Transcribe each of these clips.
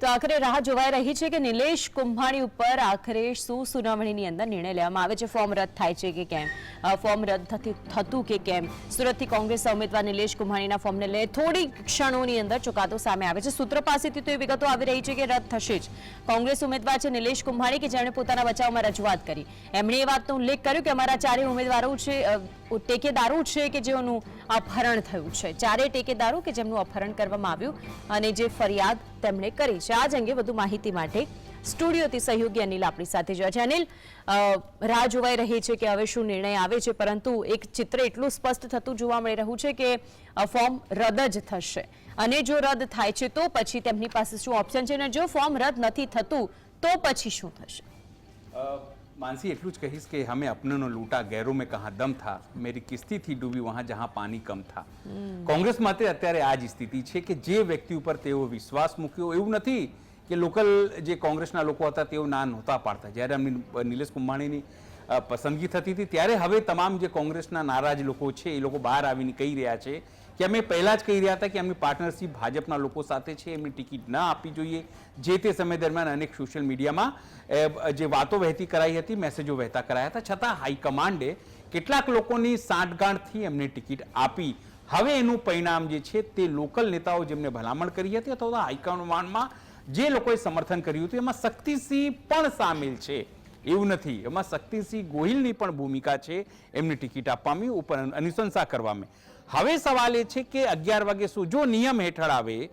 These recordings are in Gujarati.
તો આખરે રાહ જોવાઈ રહી છે કે નિલેશ કુંભાણી ઉપર આખરે શું સુનાવણીની અંદર નિર્ણય લેવામાં આવે છે? ફોર્મ રદ થાય છે કે કેમ? ફોર્મ રદ થતી- કે કેમ? સુરતથી કોંગ્રેસ ઉમેદવાર નિલેશ કુંભાણીના ફોર્મને લઈ થોડી ક્ષણોની અંદર ચુકાદો સામે આવે છે. સૂત્ર પાસેથી તો એ વિગતો આવી રહી છે કે રદ થશે જ. કોંગ્રેસ ઉમેદવાર છે નિલેશ કુંભાણી કે જેણે પોતાના બચાવમાં રજૂઆત કરી. એમણે એ વાતનો ઉલ્લેખ કર્યો કે અમારા ચારે ઉમેદવારો છે ટેકેદારો છે કે જેઓનું અપહરણ થયું છે. ચારે ટેકેદારો કે જેમનું અપહરણ કરવામાં આવ્યું અને જે ફરિયાદ તેમણે કરી છે. આ જ અંગે વધુ માહિતી માટે સ્ટુડિયોથી સહયોગી અનિલ આપણી સાથે છે. અનિલ રાહ જોવાઈ રહી છે કે હવે શું નિર્ણય આવે છે, પરંતુ એક ચિત્ર એટલું સ્પષ્ટ થતું જોવા મળી રહ્યું છે કે ફોર્મ રદ જ થશે. અને જો રદ થાય છે તો પછી તેમની પાસે શું ઓપ્શન છે? અને જો ફોર્મ રદ નથી થતું તો પછી શું થશે? मानसी એટલું જ કહીશ કે હમે અપનોનો લૂંટા ગેરો में कहा दम था मेरी किस्ती थी डूबी वहां जहां पानी कम था કોંગ્રેસ માટે અત્યારે આ જ સ્થિતિ છે કે જે વ્યક્તિ ઉપર તેઓ વિશ્વાસ મૂક્યો એવું નથી કે લોકલ જે કોંગ્રેસના લોકો હતા તેઓ ના નહોતા પાડતા જ્યારે એમની અ, નિલેશ કુંભાણીની અ, પસંદગી થતી હતી ત્યારે હવે તમામ જે કોંગ્રેસના નારાજ લોકો છે એ લોકો બહાર આવીને કહી રહ્યા છે કે અમે પહેલાં જ કહી રહ્યા હતા કે એમની પાર્ટનરશિપ ભાજપના લોકો સાથે છે એમની ટિકિટ ના આપવી જોઈએ. જે તે સમય દરમિયાન અનેક સોશિયલ મીડિયામાં જે વાતો વહેતી કરાઈ હતી, મેસેજો વહેતા કરાયા હતા. છતાં હાઈકમાન્ડે કેટલાક લોકોની સાંઠગાંઠથી એમને ટિકિટ આપી. હવે એનું પરિણામ જે છે તે લોકલ નેતાઓ જેમને ભલામણ કરી હતી અથવા હાઈકમાન્ડમાં જે લોકોએ સમર્થન કર્યું હતું, એમાં શક્તિસિંહ પણ સામેલ છે. એવું નથી. એમાં શક્તિસિંહ ગોહિલની પણ ભૂમિકા છે એમની ટિકિટ આપવામાં ઉપર અનુશંસા કરવામાં હવે સવાલ એ છે કે અગિયાર વાગે શું, જો નિયમ હેઠળ આવે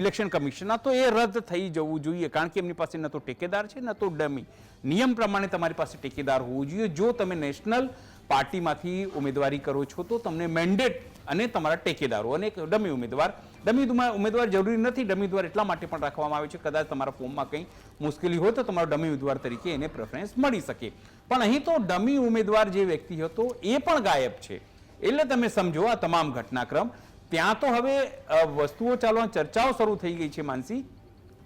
ઇલેક્શન કમિશનના, તો એ રદ થઈ જવું જોઈએ, કારણ કે એમની પાસે ન તો ટેકેદાર છે, ન તો ડમી. નિયમ પ્રમાણે તમારી પાસે ટેકેદાર હોવું જોઈએ. જો તમે નેશનલ પાર્ટીમાંથી ઉમેદવારી કરો છો, તો તમને મેન્ડેટ અને તમારા ટેકેદારો અને ડમી ઉમેદવાર. ડમી ઉમેદવાર જરૂરી નથી, ડમી ઉમેદવાર એટલા માટે પણ રાખવામાં આવે છે, કદાચ તમારા ફોર્મમાં કંઈ મુશ્કેલી હોય, તો તમારો ડમી ઉમેદવાર તરીકે એને પ્રેફરન્સ મળી શકે. પણ અહીં તો ડમી ઉમેદવાર જે વ્યક્તિ હતો, એ પણ ગાયબ છે. એટલે તમે સમજો આ તમામ ઘટનાક્રમ. ત્યાં તો હવે વસ્તુઓ ચાલવાની ચર્ચાઓ શરૂ થઈ ગઈ છે માનસી,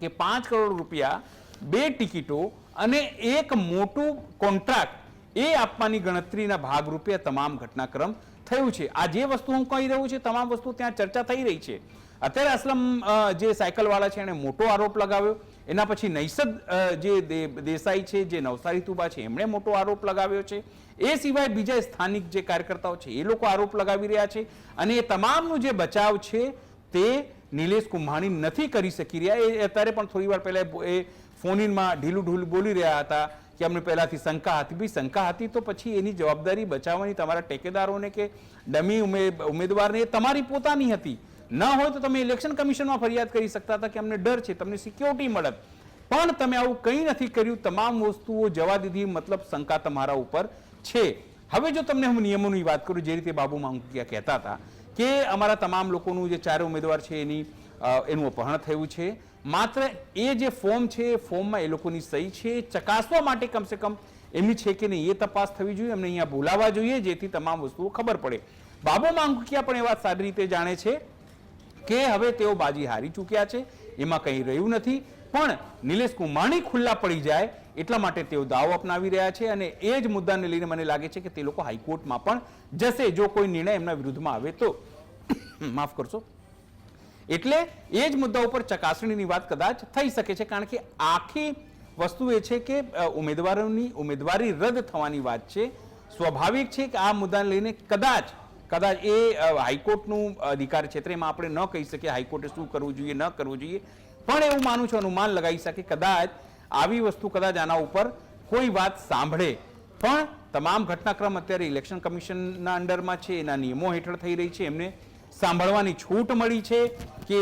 કે પાંચ કરોડ રૂપિયા, બે ટિકિટો અને એક મોટું કોન્ટ્રાક્ટ, એ આપવાની ગણતરીના ભાગરૂપે તમામ ઘટનાક્રમ થયું છે. આ જે વસ્તુ હું કહી રહ્યું છે, તમામ વસ્તુ ત્યાં ચર્ચા થઈ રહી છે. અત્યારે અસલમ જે સાયકલવાળા છે એણે મોટો આરોપ લગાવ્યો. એના પછી નૈસદ જે દેસાઈ છે, જે નવસારી તુબા છે, એમણે મોટો આરોપ લગાવ્યો છે. એ સિવાય બીજા સ્થાનિક જે કાર્યકર્તાઓ છે, એ લોકો આરોપ લગાવી રહ્યા છે. અને એ તમામનું જે બચાવ છે, તે નિલેશ કુંભાણી નથી કરી શકી રહ્યા. એ અત્યારે પણ થોડી વાર પહેલાં એ ફોન ઢીલું ઢીલું બોલી રહ્યા હતા કે અમને પહેલાંથી શંકા હતી. બી શંકા હતી તો પછી એની જવાબદારી બચાવવાની તમારા ટેકેદારોને કે ડમી ઉમે- ઉમેદવારને એ તમારી પોતાની હતી. ન હોય તો તમે ઇલેક્શન કમિશનમાં ફરિયાદ કરી શકતા હતા કે અમને ડર છે, તમને સિક્યોરિટી મળત પણ તમે આવું કંઈ નથી કર્યું, તમામ વસ્તુઓ જવા દીધી, મતલબ શંકા તમારા ઉપર છે. હવે જો તમને હું નિયમોની વાત કરું, જે રીતે બાબુ માંગુકિયા કહેતા હતા કે અમારા તમામ લોકોનું જે ચારે ઉમેદવાર છે એની એનું અપહરણ થયું છે. માત્ર એ જે ફોર્મ છે, એ ફોર્મમાં એ લોકોની સહી છે ચકાસવા માટે કમસે કમ એમની છે કે નહીં એ તપાસ થવી જોઈએ, એમને અહીંયા બોલાવવા જોઈએ, જેથી તમામ વસ્તુઓ ખબર પડે. બાબુ માંગુકિયા પણ એ વાત સારી રીતે જાણે છે. કે હવે તેઓ બાજી હારી ચૂક્યા છે, એમાં કંઈ રહ્યું નથી. પણ નિલેશ કુંભાણી ખુલ્લા પડી જાય એટલા માટે તેઓ દાવો અપનાવી રહ્યા છે અને એ જ મુદ્દાને લઈને મને લાગે છે કે તે લોકો હાઈકોર્ટમાં પણ જશે. જો કોઈ નિર્ણય એમના વિરુદ્ધમાં આવે તો માફ કરશો. એટલે એ જ મુદ્દા ઉપર ચકાસણીની વાત કદાચ થઈ શકે છે, કારણ કે આખી વસ્તુ એ છે કે ઉમેદવારોની ઉમેદવારી રદ થવાની વાત છે. સ્વાભાવિક છે કે આ મુદ્દાને લઈને કદાચ કદાચ એ હાઈકોર્ટનું અધિકાર ક્ષેત્ર એમાં આપણે ન કહી શકીએ, હાઈકોર્ટે શું કરવું જોઈએ, ન કરવું જોઈએ. પણ એવું માનું છું, અનુમાન લગાવી શકે કદાચ આવી વસ્તુ કદાચ આના ઉપર કોઈ વાત સાંભળે. પણ તમામ ઘટનાક્રમ અત્યારે ઇલેક્શન કમિશનના અંડરમાં છે, એના નિયમો હેઠળ થઈ રહી છે, એમને સાંભળવાની છૂટ મળી છે કે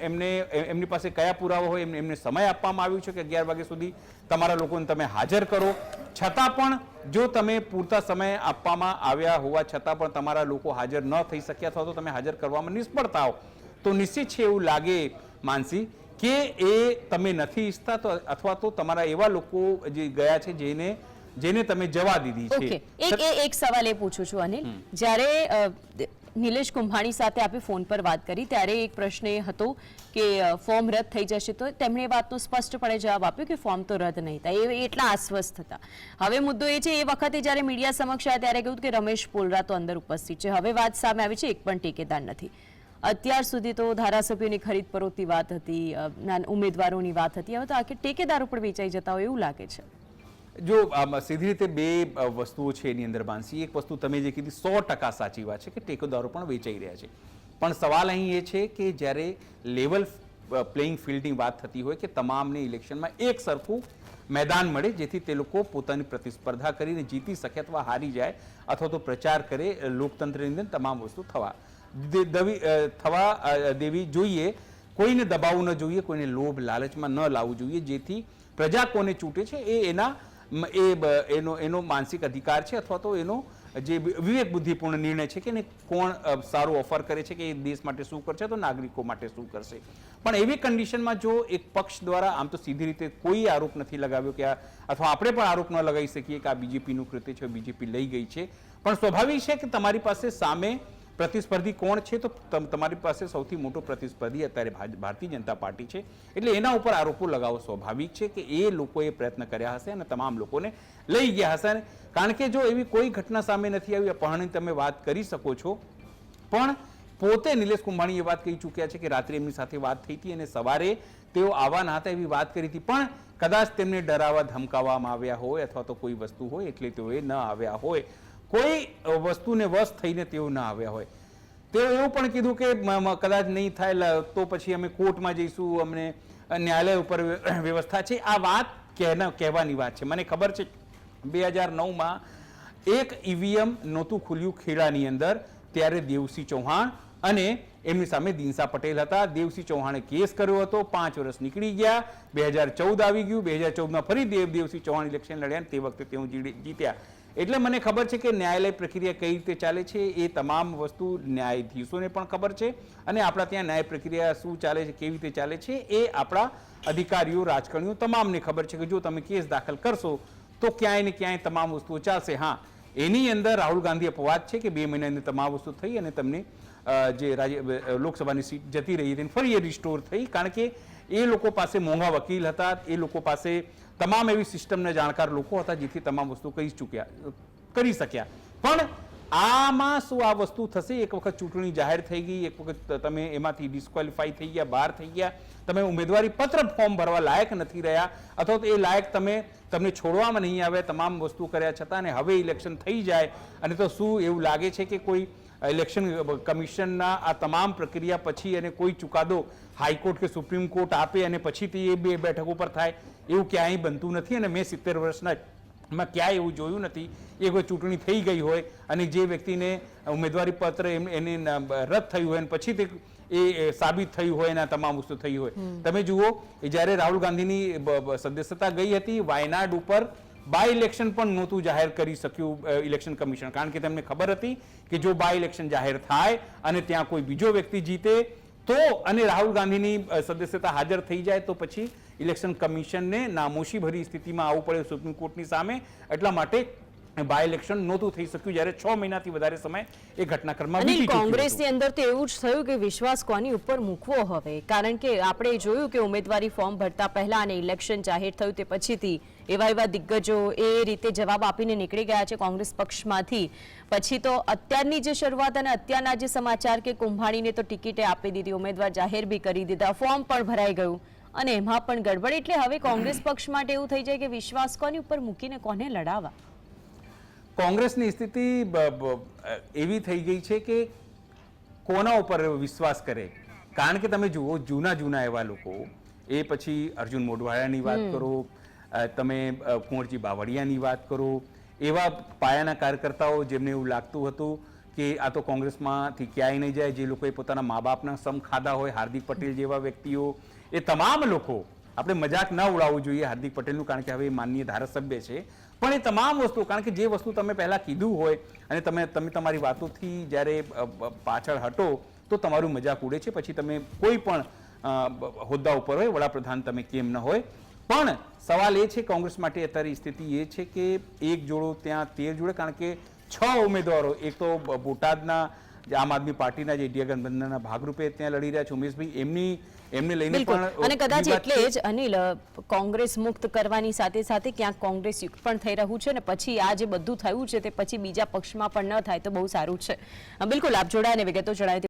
એમને એમની પાસે કયા પુરાવા હોય એમને એમને સમય આપવામાં આવ્યો છે કે અગિયાર વાગ્યા સુધી તમારા લોકોને તમે હાજર કરો. છતાં પણ જો તમે પૂરતા સમય આપવામાં આવ્યા હોવા છતાં પણ તમારા લોકો હાજર ન થઈ શક્યા અથવા તો તમે હાજર કરવામાં નિષ્ફળ થાવ તો નિશ્ચિત છે એવું લાગે માનસી કે એ તમે નથી ઈચ્છતા તો અથવા તો તમારા એવા લોકો જે ગયા છે જેને જેને તમે જવા દીધી છે. એક એક સવાલ એ પૂછું છું અનિલ. જ્યારે નિલેશ કુંભાણી સાથે આપે ફોન પર વાત કરી. ત્યારે એક પ્રશ્ન એ હતો કે ફોર્મ રદ થઈ જશે તો તેમણે એ વાતનો સ્પષ્ટપણે જવાબ આપ્યો કે ફોર્મ તો રદ નહીં થાય. એ એટલા આશ્વસ્ત હતા. હવે મુદ્દો એ છે, એ વખતે જ્યારે મીડિયા સમક્ષ આવ્યા ત્યારે કહ્યું કે રમેશ પોલરા તો અંદર ઉપસ્થિત છે. હવે વાત સામે આવી છે, એક પણ ટેકેદાર નથી. અત્યાર સુધી તો ધારાસભ્યોની ખરીદ પરોતી વાત હતી ઉમેદવારોની વાત હતી. હવે તો આખી ટેકેદારો પણ વેચાઈ જતા હોય એવું લાગે છે. જો સીધી રીતે બે વસ્તુઓ છે એની અંદર માનસી એક વસ્તુ તમે જે કીધી, સો ટકા સાચી વાત છે કે ટેકોદારો પણ વેચાઈ રહ્યા છે. પણ સવાલ અહીં એ છે કે જ્યારે લેવલ પ્લેઇંગ ફિલ્ડની વાત થતી હોય કે તમામને ઇલેક્શનમાં એક સરખું મેદાન મળે જેથી તે લોકો પોતાની પ્રતિસ્પર્ધા કરીને જીતી શકે અથવા હારી જાય અથવા તો પ્રચાર કરે લોકતંત્રની અંદર તમામ વસ્તુ થવા. થવા દેવી જોઈએ. કોઈને દબાવવું ન જોઈએ, કોઈને લોભ, લાલચમાં ન લાવવું જોઈએ જેથી પ્રજા કોને ચૂંટે છે એ એના એ એનો એનો માનસિક અધિકાર છે અથવા તો એનો જે વિવેક બુદ્ધિપૂર્ણ નિર્ણય છે કે એને કોણ સારું ઓફર કરે છે કે એ દેશ માટે શું કરશે તો નાગરિકો માટે શું કરશે. પણ એવી કન્ડિશનમાં જો એક પક્ષ દ્વારા આમ તો સીધી રીતે કોઈ આરોપ નથી લગાવ્યો કે આ, અથવા આપણે પણ આરોપ ન લગાવી શકીએ કે આ બીજેપીનું કૃત્ય છે બીજેપી લઈ ગઈ છે. પણ સ્વાભાવિક છે કે તમારી પાસે સામે પ્રતિસ્પર્ધી કોણ છે? તો તમ- તમારી પાસે સૌથી મોટો પ્રતિસ્પર્ધી અત્યારે ભારતીય જનતા પાર્ટી છે. એટલે એના ઉપર આરોપો લગાવવો સ્વાભાવિક છે કે એ લોકોએ પ્રયત્ન કર્યા હશે અને તમામ લોકોને લઈ ગયા હશે. અને કારણ કે જો એવી કોઈ ઘટના સામે નથી આવી અપહરણની તમે વાત કરી શકો છો. પણ પોતે નિલેશ કુંભાણી એ વાત કહી ચૂક્યા છે કે રાત્રે એમની સાથે વાત થઈ હતી અને સવારે તેઓ આવવાના હતા એવી વાત કરી હતી. પણ કદાચ તેમને ડરાવવા, ધમકાવવામાં આવ્યા હોય અથવા તો કોઈ વસ્તુ હોય એટલે તેઓએ ન આવ્યા હોય. કોઈ વસ્તુને વશ થઈને તેઓ ન આવ્યા હોય. તેઓ એવું પણ કીધું કે કદાચ નહીં થાય તો પછી અમે કોર્ટમાં જઈશું, અમને ન્યાયાલય ઉપર વ્યવસ્થા છે. આ વાત કહેના, કહેવાની વાત છે. મને ખબર છે, બે હજાર નવમાં એક ઈવીએમ નહોતું ખુલ્યું ખેડાની અંદર, ત્યારે દેવસિંહ ચૌહાણ અને એમની સામે દિનસા પટેલ હતા. દેવસિંહ ચૌહાણે કેસ કર્યો હતો. પાંચ વર્ષ નીકળી ગયા. બે હજાર ચૌદ આવી ગયું. બે હજાર ચૌદમાં ફરી દેવ, દેવસિંહ ચૌહાણ ઇલેક્શન લડ્યા તે વખતે તેઓ જીત્યા. એટલે મને ખબર છે કે ન્યાયાલય પ્રક્રિયા કઈ રીતે ચાલે છે? એ તમામ વસ્તુ ન્યાયાધીશોને પણ ખબર છે. અને આપણા ત્યાં ન્યાય પ્રક્રિયા શું ચાલે છે? કેવી રીતે ચાલે છે? એ આપણા અધિકારીઓ, રાજકારણીઓ તમામને ખબર છે કે જો તમે કેસ દાખલ કરશો, તો ક્યાંય ને ક્યાંય તમામ વસ્તુઓ ચાલશે. હા એની અંદર રાહુલ ગાંધી અપવાદ છે કે બે મહિનાની તમામ વસ્તુ થઈ અને તમને જે રાજ્ય લોકસભાની સીટ જતી રહી હતી ફરી એ રિસ્ટોર થઈ. કારણ કે એ લોકો પાસે મોંઘા વકીલ હતા, એ લોકો પાસે તમામ એવી સિસ્ટમના જાણકાર લોકો હતા જેથી તમામ વસ્તુ કહી ચૂક્યા, કરી શક્યા. પણ આમાં શું આ વસ્તુ થશે? એક વખત ચૂંટણી જાહેર થઈ ગઈ, એક વખત તમે એમાંથી ડિસ્ક્વોલિફાઈ થઈ ગયા, બહાર થઈ ગયા. તમે ઉમેદવારી પત્ર ફોર્મ ભરવા લાયક નથી રહ્યા, અથવા તો એ લાયક તમે, તમને છોડવામાં નહીં આવે, તમામ વસ્તુ કર્યા છતાં અને હવે ઇલેક્શન થઈ જાય. અને તો શું એવું લાગે છે કે કોઈ ઇલેક્શન કમિશનના આ તમામ પ્રક્રિયા પછી અને કોઈ ચુકાદો હાઈકોર્ટ કે સુપ્રીમ કોર્ટ આપે અને પછીથી એ બે બેઠક ઉપર થાય, એવું ક્યાંય બનતું નથી. અને મેં સિત્તેર વર્ષના માં ક્યાંય એવું જોયું નથી. એ કોઈ ચૂંટણી થઈ ગઈ હોય અને જે વ્યક્તિને ઉમેદવારી પત્ર એને રદ થયું હોય અને પછી તે એ સાબિત થયું હોય એના તમામ વસ્તુ થઈ હોય. તમે જુઓ જ્યારે રાહુલ ગાંધીની સદસ્યતા ગઈ હતી વાયનાડ ઉપર બાય ઇલેક્શન પણ નહોતું જાહેર કરી શક્યું ઇલેક્શન કમિશન. કારણ કે તેમને ખબર હતી કે જો બાય ઇલેક્શન જાહેર થાય અને ત્યાં કોઈ બીજો વ્યક્તિ જીતે તો અને રાહુલ ગાંધીની સદસ્યતા હાજર થઈ જાય તો પછી ઇલેક્શન કમિશનને નામોશી ભરી સ્થિતિમાં આવવું પડે સુપ્રીમ કોર્ટની સામે. એટલા માટે બાય ઇલેક્શન નહોતું થઈ શક્યું જ્યારે છ મહિનાથી વધારે સમય એ ઘટનાક્રમમાં. કોંગ્રેસની અંદર તો એવું જ થયું કે વિશ્વાસ કોની ઉપર મૂકવો હવે? કારણ કે આપણે જોયું કે ઉમેદવારી ફોર્મ ભરતા પહેલા અને ઇલેક્શન જાહેર થયું તે પછીથી એવા એવા દિગ્ગજો એ રીતે જવાબ આપીને નીકળી ગયા છે કોંગ્રેસ પક્ષમાંથી. પછી તો અત્યારની જે શરૂઆત અને અત્યારના જે સમાચાર કે કુંભાણીને તો ટિકિટે આપી દીધી ઉમેદવાર જાહેર બી કરી દીધા ફોર્મ પણ ભરાઈ ગયું. અને એમાં પણ ગડબડ એટલે હવે કોંગ્રેસ પક્ષ માટે એવું થઈ જાય કે વિશ્વાસ કોની ઉપર મૂકીને કોને લડાવવા? કોંગ્રેસની સ્થિતિ એવી થઈ ગઈ છે કે કોના ઉપર વિશ્વાસ કરે? કારણ કે તમે જુઓ જૂના જૂના એવા લોકો એ પછી અર્જુન મોઢવાળાની વાત કરો તમે કુંવરજી બાવળિયાની વાત કરો એવા પાયાના કાર્યકર્તાઓ જેમને એવું લાગતું હતું કે આ તો કોંગ્રેસમાંથી ક્યાંય નહીં જાય જે લોકોએ પોતાના મા બાપના સમ ખાધા હોય હાર્દિક પટેલ જેવા વ્યક્તિઓ એ તમામ લોકો, આપણે મજાક ના ઉડાવવું જોઈએ હાર્દિક પટેલનું, કારણ કે હવે માનનીય ધારાસભ્ય છે. પણ એ તમામ વસ્તુ, કારણ કે જે વસ્તુ તમે પહેલાં કીધું હોય અને તમે તમે તમારી વાતોથી જ્યારે પાછળ હટો, તો તમારું મજાક ઉડે છે. પછી તમે કોઈ પણ હોદ્દા ઉપર હોય, વડાપ્રધાન તમે કેમ ન હોય. પણ સવાલ એ છે, કોંગ્રેસ માટે અત્યારે સ્થિતિ એ છે કે એક જોડો ત્યાં તેર જોડે, કારણ કે છ ઉમેદવારો, એક તો બોટાદના જે આમ આદમી પાર્ટીના જે ઇન્ડિયા ગઠબંધનના ભાગરૂપે ત્યાં લડી રહ્યા છે ઉમેશભાઈ એમની એમને લઈને પણ અને કદાચ એટલે જ અનિલ કોંગ્રેસ મુક્ત કરવાની સાથે સાથે ક્યાંક કોંગ્રેસ યુક્ત પણ થઈ રહ્યું છે ને પછી આ જે બધું થયું છે તે પછી બીજા પક્ષમાં પણ ન થાય તો બહુ સારું છે. બિલકુલ આપ જોડાઈને વિગતો જણાવી